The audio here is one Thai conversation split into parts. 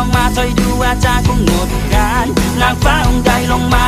องมาคอยดูอาจารย์คงหมดงานนางฟ้าองค์ใดลงมา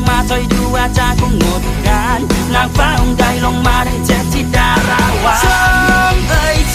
องมาถอยดูอาจารย์คงหมดงานนางฟ้าองค์ใดลงมาได้เจ็บที่ดาราวาเอเยเ